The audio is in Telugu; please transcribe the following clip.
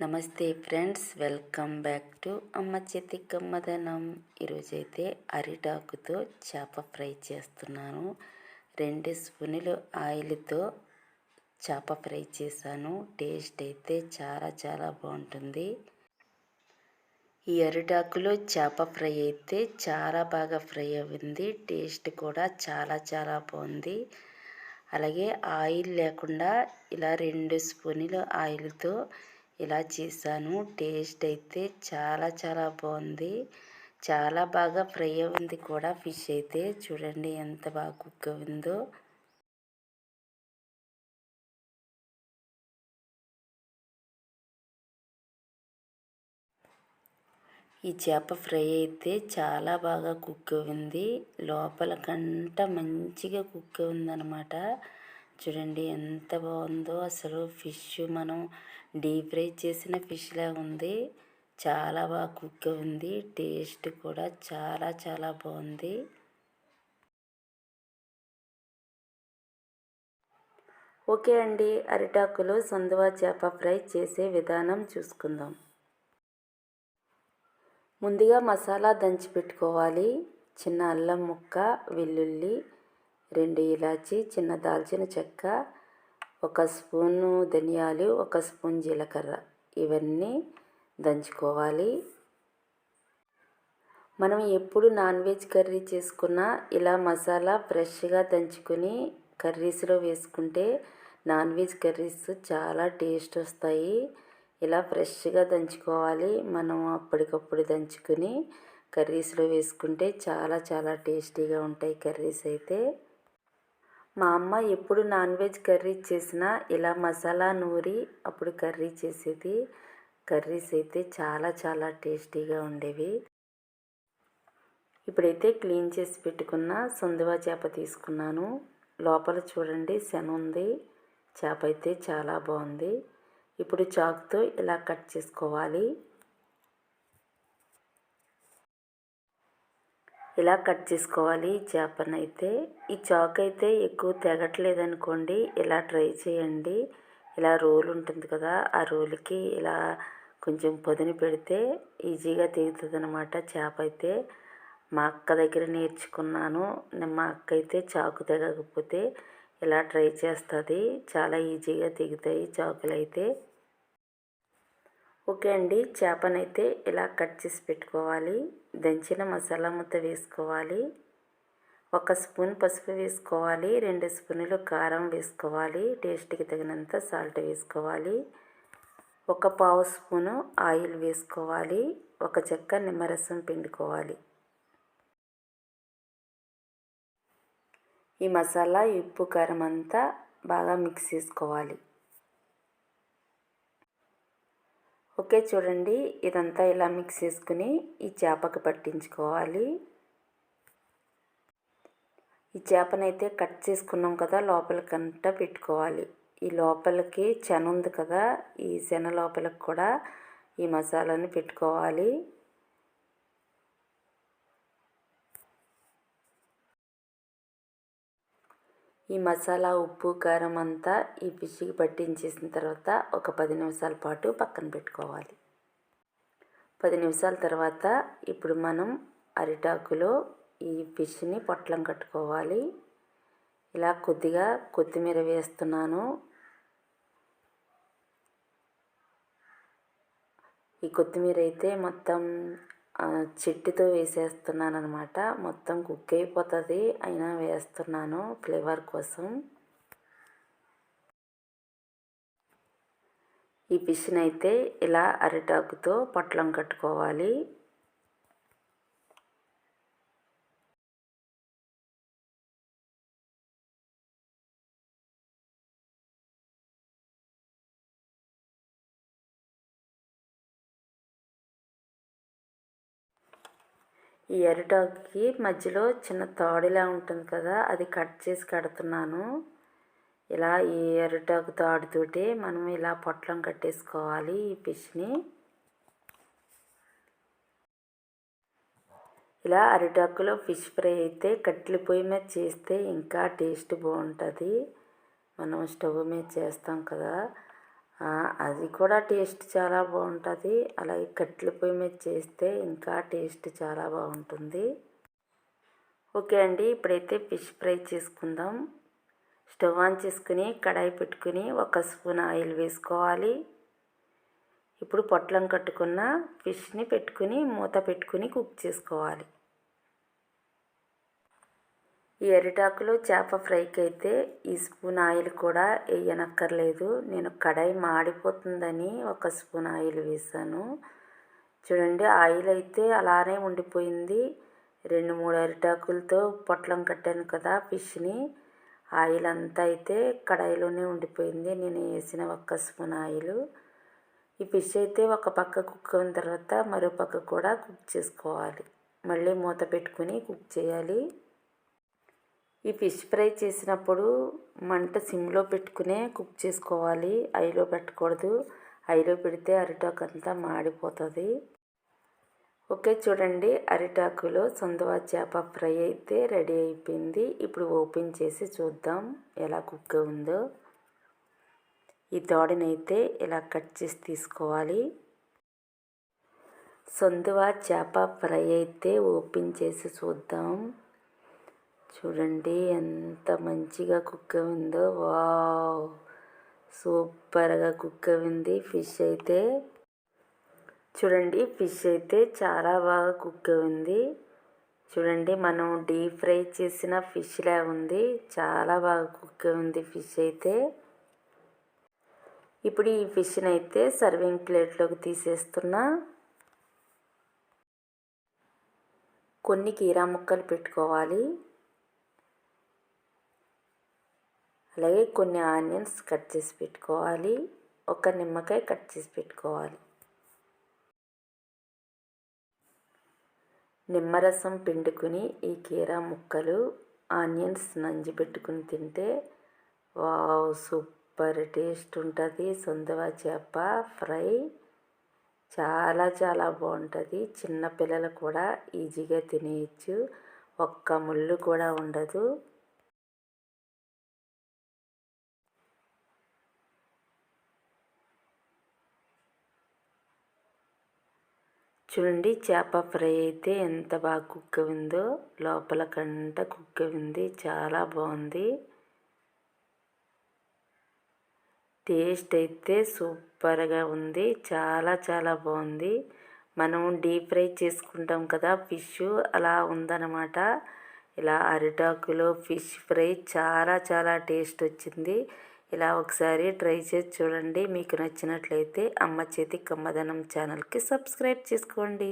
నమస్తే ఫ్రెండ్స్ వెల్కమ్ బ్యాక్ టు అమ్మ చేతి గమ్మదనం ఈరోజైతే అరిటాకుతో చేప ఫ్రై చేస్తున్నాను. రెండు స్పూనులు ఆయిల్తో చేప ఫ్రై చేశాను. టేస్ట్ అయితే చాలా చాలా బాగుంటుంది. ఈ అరిటాకులో చేప ఫ్రై అయితే చాలా బాగా ఫ్రై అయింది టేస్ట్ కూడా చాలా చాలా బాగుంది. అలాగే ఆయిల్ లేకుండా ఇలా రెండు స్పూనులు ఆయిల్తో ఇలా చేశాను. టేస్ట్ అయితే చాలా చాలా బాగుంది. చాలా బాగా ఫ్రై అయింది కూడా ఫిష్ అయితే. చూడండి ఎంత బాగా కుక్ అయిందో. ఈ చేప ఫ్రై అయితే చాలా బాగా కుక్ అయింది. లోపల కంట మంచిగా కుక్ అయిందనమాట చూడండి ఎంత బాగుందో. అసలు ఫిష్ మనం డీప్ ఫ్రై చేసిన ఫిష్లా ఉంది. చాలా బాగా కుక్ ఉంది. టేస్ట్ కూడా చాలా చాలా బాగుంది. ఓకే అండి. అరిటాకులో సందువా చేప ఫ్రై చేసే విధానం చూసుకుందాం. ముందుగా మసాలా దంచి పెట్టుకోవాలి. చిన్న అల్లం ముక్క వెల్లుల్లి రెండు ఇలాచి చిన్న దాల్చిన చెక్క ఒక స్పూను ధనియాలు ఒక స్పూన్ జీలకర్ర. ఇవన్నీ దంచుకోవాలి. మనం ఎప్పుడు నాన్ వెజ్ కర్రీ చేసుకున్నా ఇలా మసాలా ఫ్రెష్గా దంచుకొని కర్రీస్లో వేసుకుంటే నాన్ వెజ్ కర్రీస్ చాలా టేస్ట్ వస్తాయి. ఇలా ఫ్రెష్గా దంచుకోవాలి. మనం అప్పటికప్పుడు దంచుకొని కర్రీస్లో వేసుకుంటే చాలా చాలా టేస్టీగా ఉంటాయి కర్రీస్ అయితే. మా అమ్మ ఎప్పుడు నాన్ వెజ్ కర్రీ చేసినా ఇలా మసాలా నూరి అప్పుడు కర్రీ చేసేది. కర్రీస్ అయితే చాలా చాలా టేస్టీగా ఉండేవి. ఇప్పుడైతే క్లీన్ చేసి పెట్టుకున్న సొందువా చేప తీసుకున్నాను. లోపల చూడండి శన ఉంది. చేప అయితే చాలా బాగుంది. ఇప్పుడు చాకుతో ఇలా కట్ చేసుకోవాలి. ఇలా కట్ చేసుకోవాలి చేపను అయితే. ఈ చాక్ అయితే ఎక్కువ తెగట్లేదు అనుకోండి ఇలా ట్రై చేయండి. ఇలా రోల్ ఉంటుంది కదా ఆ రోల్కి ఇలా కొంచెం పొదిని పెడితే ఈజీగా తెగుతుంది అనమాట చేప అయితే. మా అక్క దగ్గర నేర్చుకున్నాను మా అక్క అయితే చాకు తెగకపోతే ఇలా ట్రై చేస్తుంది. చాలా ఈజీగా తెగుతాయి చాకులు అయితే ఓకే అండి. చేపనైతే ఇలా కట్ చేసి పెట్టుకోవాలి. దంచిన మసాలా ముద్ద వేసుకోవాలి. ఒక స్పూన్ పసుపు వేసుకోవాలి. రెండు స్పూన్లు కారం వేసుకోవాలి. టేస్ట్కి తగినంత సాల్ట్ వేసుకోవాలి. ఒక పావు స్పూను ఆయిల్ వేసుకోవాలి. ఒక చెక్క నిమ్మరసం పిండుకోవాలి. ఈ మసాలా ఉప్పు కారం అంతా బాగా మిక్స్ చేసుకోవాలి. ఓకే చూడండి. ఇదంతా ఇలా మిక్స్ చేసుకుని ఈ చేపకు పట్టించుకోవాలి. ఈ చేపనైతే కట్ చేసుకున్నాం కదా లోపలికంట పెట్టుకోవాలి. ఈ లోపలికి చెన ఉంది కదా ఈ శన లోపలికి కూడా ఈ మసాలాని పెట్టుకోవాలి. ఈ మసాలా ఉప్పు కారం అంతా ఈ ఫిష్కి పట్టించేసిన తర్వాత ఒక పది నిమిషాల పాటు పక్కన పెట్టుకోవాలి. పది నిమిషాల తర్వాత ఇప్పుడు మనం అరిటాకులో ఈ ఫిష్ని పొట్లం కట్టుకోవాలి. ఇలా కొద్దిగా కొత్తిమీర వేస్తున్నాను. ఈ కొత్తిమీర అయితే మొత్తం చెట్టుతో వేసేస్తున్నాను అనమాట మొత్తం కుక్ అయిపోతుంది అయినా వేస్తున్నాను ఫ్లేవర్ కోసం. ఈ ఫిష్ని అయితే ఇలా అరిటాకుతో పొట్లం కట్టుకోవాలి. ఈ అరిటాకుకి మధ్యలో చిన్న తాడులా ఉంటుంది కదా అది కట్ చేసి కడుతున్నాను. ఇలా ఈ అరిటాకు తాడుతోటి మనం ఇలా పొట్లం కట్టేసుకోవాలి ఈ ఫిష్ని. ఇలా అరిటాకులో ఫిష్ ఫ్రై అయితే కట్టెల పొయ్యి మీద చేస్తే ఇంకా టేస్ట్ బాగుంటుంది. మనం స్టవ్ మీద చేస్తాం కదా. అది కూడా టేస్ట్ చాలా బాగుంటుంది. అలాగే కట్టెల పొయ్యి మీద చేస్తే ఇంకా టేస్ట్ చాలా బాగుంటుంది. ఓకే అండి ఇప్పుడైతే ఫిష్ ఫ్రై చేసుకుందాం. స్టవ్ ఆన్ చేసుకుని కడాయి పెట్టుకుని ఒక స్పూన్ ఆయిల్ వేసుకోవాలి. ఇప్పుడు పొట్లం కట్టుకున్న ఫిష్ని పెట్టుకుని మూత పెట్టుకుని కుక్ చేసుకోవాలి. ఈ అరిటాకులో చేప ఫ్రైకి అయితే ఈ స్పూన్ ఆయిల్ కూడా వేయనక్కర్లేదు నేను కడాయి మాడిపోతుందని ఒక స్పూన్ ఆయిల్ వేసాను చూడండి ఆయిల్ అయితే అలానే ఉండిపోయింది. రెండు మూడు అరిటాకులతో పొట్లం కట్టాను కదా ఫిష్ని. ఆయిల్ అంతా అయితే కడాయిలోనే ఉండిపోయింది. నేను వేసిన ఒక్క స్పూన్ ఆయిల్. ఈ ఫిష్ అయితే ఒక పక్క కుక్ అయిన తర్వాత మరో పక్క కూడా కుక్ చేసుకోవాలి. మళ్ళీ మూత పెట్టుకుని కుక్ చేయాలి. ఈ ఫిష్ ఫ్రై చేసినప్పుడు మంట సిమ్లో పెట్టుకునే కుక్ చేసుకోవాలి. ఐలో పెట్టకూడదు. ఐలో పెడితే అరిటాకు అంతా మాడిపోతుంది. ఓకే చూడండి. అరిటాకులో సొందవా చేప ఫ్రై అయితే రెడీ అయిపోయింది. ఇప్పుడు ఓపెన్ చేసి చూద్దాం ఎలా కుక్ ఉందో ఈ తోడనైతే ఇలా కట్ చేసి తీసుకోవాలి. సొందువా చేప ఫ్రై అయితే ఓపెన్ చేసి చూద్దాం. చూడండి ఎంత మంచిగా కుక్ ఉందో. వావ్! సూపర్గా కుక్క ఉంది. ఫిష్ అయితే చూడండి ఫిష్ అయితే చాలా బాగా కుక్ ఉంది. చూడండి మనం డీప్ ఫ్రై చేసిన ఫిష్లా ఉంది. చాలా బాగా కుక్ ఉంది ఫిష్ అయితే. ఇప్పుడు ఈ ఫిష్ని అయితే సర్వింగ్ ప్లేట్లోకి తీసేస్తున్నా. కొన్ని కీరా ముక్కలు పెట్టుకోవాలి. అలాగే కొన్ని ఆనియన్స్ కట్ చేసి పెట్టుకోవాలి. ఒక నిమ్మకాయ కట్ చేసి పెట్టుకోవాలి. నిమ్మరసం పిండుకుని ఈ కీరా ముక్కలు ఆనియన్స్ నంజి పెట్టుకుని తింటే వావ్ సూపర్ టేస్ట్ ఉంటుంది. సొందవా చేప ఫ్రై చాలా చాలా బాగుంటుంది. చిన్నపిల్లలు కూడా ఈజీగా తినేయచ్చు. ఒక్క ముళ్ళు కూడా ఉండదు. చూడండి చేప ఫ్రై అయితే ఎంత బాగా కుక్ ఉందో లోపల కంట కుక్ ఉంది చాలా బాగుంది. టేస్ట్ అయితే సూపర్గా ఉంది చాలా చాలా బాగుంది. మనం డీప్ ఫ్రై చేసుకుంటాం కదా ఫిష్ అలా ఉందన్నమాట. ఇలా అరిటాకులో ఫిష్ ఫ్రై చాలా చాలా టేస్ట్ వచ్చింది. ఇలా ఒకసారి ట్రై చేసి చూడండి. మీకు నచ్చినట్లయితే అమ్మ చేతి కమ్మదనం ఛానల్కి సబ్స్క్రైబ్ చేసుకోండి.